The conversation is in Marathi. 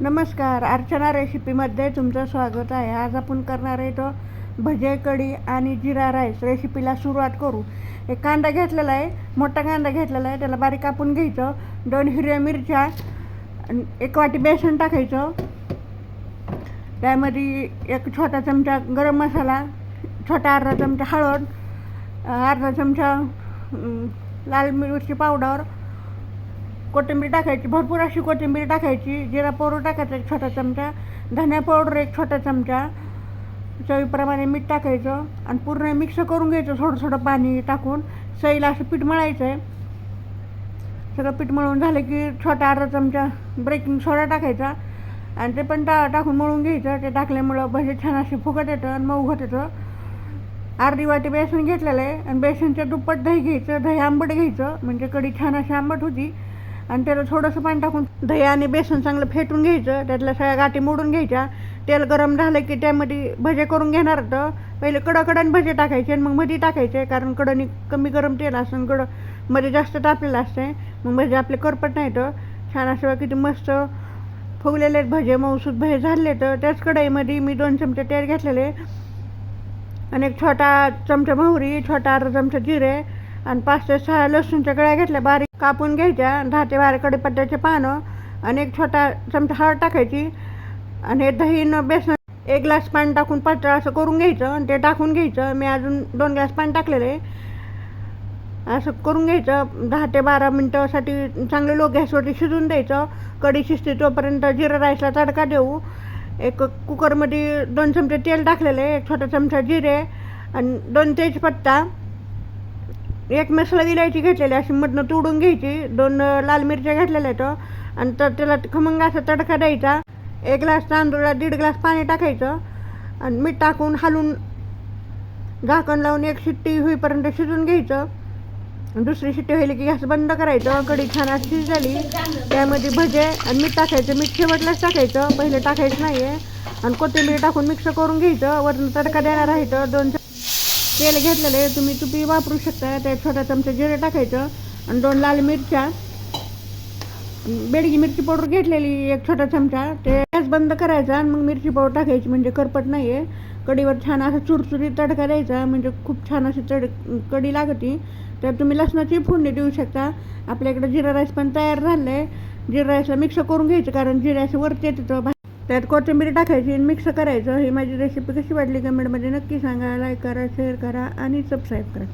नमस्कार अर्चना रेसिपीमध्ये तुमचं स्वागत आहे. आज आपण करणार आहे तो भजे कढी आणि जिरा राईस. रेसिपीला सुरुवात करू. एक कांदा घेतलेला आहे मोठा कांदा घेतलेला आहे. त्याला बारीक कापून घ्यायचं. दोन हिरव्या मिरच्या एक वाटी बेसन टाकायचं. त्यामध्ये एक छोटा चमचा गरम मसाला छोटा अर्धा चमचा हळद अर्धा चमचा लाल मिरची पावडर कोथिंबीर टाकायची भरपूर अशी कोथिंबीर टाकायची जिरा पावडर टाकायचा एक छोटा चमचा धन्या पावडर एक छोटा चमचा चवीप्रमाणे मीठ टाकायचं आणि पूर्ण मिक्स करून घ्यायचं थोडं थोडं पाणी टाकून. सईला असं पीठ मळायचं आहे सगळं पीठ मळून झालं की छोटा अर्धा चमचा ब्रेकिंग सोडा टाकायचा आणि ते पण टा टाकून मळून घ्यायचं. ते टाकल्यामुळं भजे छान असे फुगत येतं आणि मऊ होत येतं. अर्धी वाटी बेसन घेतलेलं आहे आणि बेसनच्या दुप्पट दही घ्यायचं दही आंबट घ्यायचं म्हणजे कढी छान अशी आंबट होती. आणि त्याला थोडंसं पाणी टाकून दही आणि बेसन चांगलं फेटून घ्यायचं. त्यातल्या सगळ्या गाठी मोडून घ्यायच्या. तेल गरम झालं की त्यामध्ये भजे करून घेणार तर पहिले कडकडन भजे टाकायचे आणि मग मध्ये टाकायचे कारण कडनी कमी गरम तेल असं कडमध्ये जास्त तापलेलं असते. मग भजे आपले करपट नाही तर छान असं किती मस्त फुगलेले आहेत भजे मऊसूत भजे झाले तर त्याच कढईमध्ये मी दोन चमचे तेल घेतलेले. आणि एक छोटा चमचा मोहरी छोटा अर्धा चमचा जिरे आणि पाच ते सहा लसूणच्या गळ्या घेतल्या बारीक कापून घ्यायच्या दहा ते बारा कडीपत्त्याचे पानं आणि एक छोटा चमचा हळद टाकायची आणि हे दही न बेसन एक ग्लास पाणी टाकून पातळ असं करून घ्यायचं आणि ते टाकून घ्यायचं. मी अजून दोन ग्लास पाणी टाकलेलं. आहे असं करून घ्यायचं. दहा ते बारा मिनटासाठी चांगले लो गॅसवरती शिजून द्यायचं. कढी शिजते तोपर्यंत जिरा राईसला तडका देऊ. एक कुकरमध्ये दोन चमचे तेल टाकलेले एक छोटा चमचा जिरे आणि दोन तेजपत्ता. एक मसाला विलायची घेतलेली अशी मधनं तोडून घ्यायची. दोन लाल मिरच्या घेतलेल्या तो आणि तर त्याला खमंग असा तडका द्यायचा. एक ग्लास तांदूळात दीड ग्लास पाणी टाकायचं. आणि मीठ टाकून हालून झाकण लावून एक शिट्टी होईपर्यंत शिजून घ्यायचं. दुसरी शिट्टी व्हायली की गॅस बंद करायचं. कढी छान अशी झाली त्यामध्ये भजे आणि मीठ टाकायचं. मीठ शेवटलाच टाकायचं. पहिले टाकायचं नाही आहे आणि कोथिंबीर टाकून मिक्स करून घ्यायचं. वरून तडका देणार राहायचं दोन तेल घेतलेलं आहे तुम्ही तुपी वापरू शकता. त्यात छोटा चमचा जिरे टाकायचं आणि दोन लाल मिरच्या बेडगी मिरची पावडर घेतलेली एक छोटा चमचा. ते गॅस बंद करायचा आणि मग मिरची पावडर टाकायची म्हणजे करपट नाही आहे कडीवर छान असा चुरचुरी तडका द्यायचा म्हणजे खूप छान अशी तड कढी लागती. तर तुम्ही लसणाची फोडणी देऊ शकता. आपल्याकडे जिरा राईस पण तयार झालं आहे जिरा राईसला मिक्स करून घ्यायचं कारण जिऱ्याचं वरती येतं भा- त्यात कोथिंबीर टाकायची आणि मिक्स करायचं. ही माझी रेसिपी कशी वाटली कमेंटमध्ये नक्की सांगा. लाईक करा शेअर करा आणि सबस्क्राईब करा.